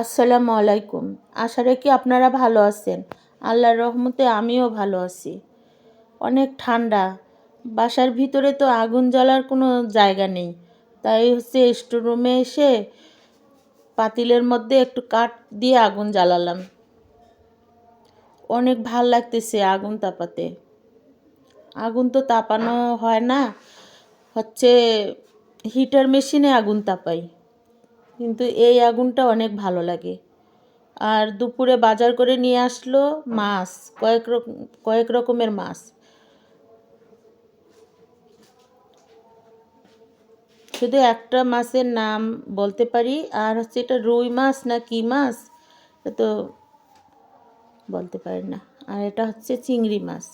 আসসালামু আলাইকুম। আশা রাখি আপনারা ভালো আছেন। আল্লাহর রহমতে আমিও ভালো আছি। অনেক ঠান্ডা। বাসার ভিতরে তো আগুন জ্বালার কোনো জায়গা নেই। তাই হচ্ছে স্টোরুমে এসে পাতিলের মধ্যে একটু কাঠ দিয়ে আগুন জ্বালালাম। অনেক ভালো লাগতেছে আগুন তাপাতে। আগুন তো তাপানো হয় না। হচ্ছে হিটার মেশিনে আগুন তাপাই। কিন্তু এই আগুনটা অনেক ভালো লাগে। আর দুপুরে বাজার করে নিয়ে আসলো মাছ, কয়েক রকম কয়েক রকমের মাছ। শুধু একটা মাছের নাম বলতে পারি, আর হচ্ছে এটা রুই মাছ না কি মাছ, এটা তো বলতে পারি না। আর এটা হচ্ছে চিংড়ি মাছ।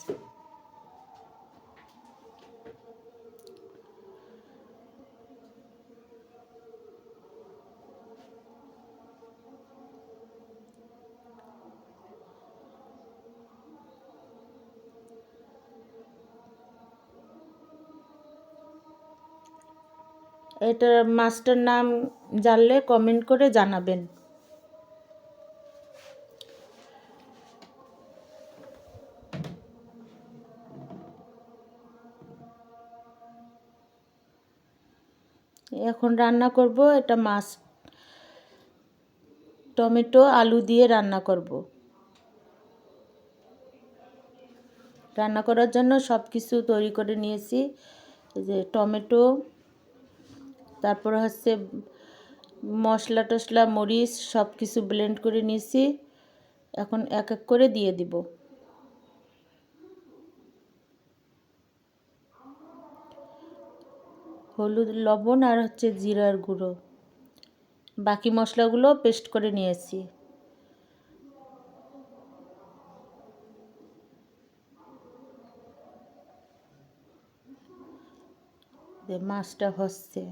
এটার মাছটার নাম জানলে কমেন্ট করে জানাবেন। এখন রান্না করব, এটা মাছ, টমেটো, আলু দিয়ে রান্না করব। রান্না করার জন্য সব কিছু তৈরি করে নিয়েছি। যে টমেটো তারপর হচ্ছে মশলা টশলা মরিচ সব কিছু ব্লেন্ড করে নিয়েছি। এখন এক এক করে দিয়ে দিব। হলুদ, লবণ আর হচ্ছে জিরার গুঁড়ো। বাকি মশলাগুলো পেস্ট করে নিয়েছি। মাছটা হচ্ছে।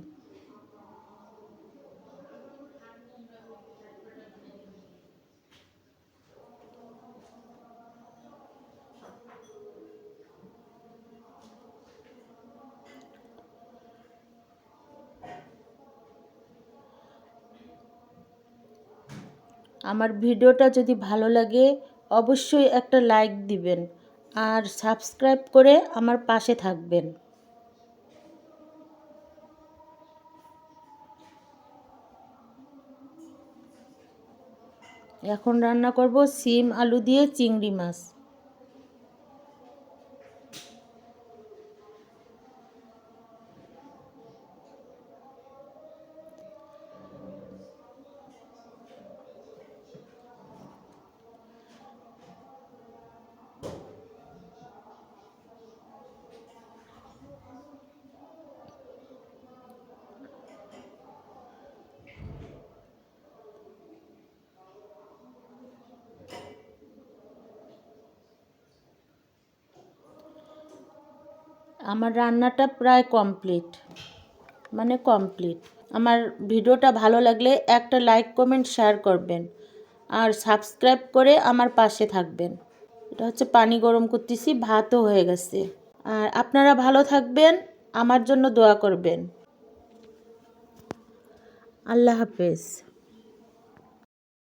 আমার ভিডিওটা যদি ভালো লাগে, অবশ্যই একটা লাইক দিবেন আর সাবস্ক্রাইব করে আমার পাশে থাকবেন। এখন রান্না করব সিম আলু দিয়ে চিংড়ি মাছ। আমার রান্নাটা প্রায় কমপ্লিট মানে কমপ্লিট আমার ভিডিওটা ভালো লাগলে একটা লাইক কমেন্ট শেয়ার করবেন। আর সাবস্ক্রাইব করে আমার পাশে থাকবেন। এটা হচ্ছে পানি গরম করতেছি, ভাতও হয়ে গেছে। আর আপনারা ভালো থাকবেন, আমার জন্য দোয়া করবেন। আল্লাহ হাফেজ।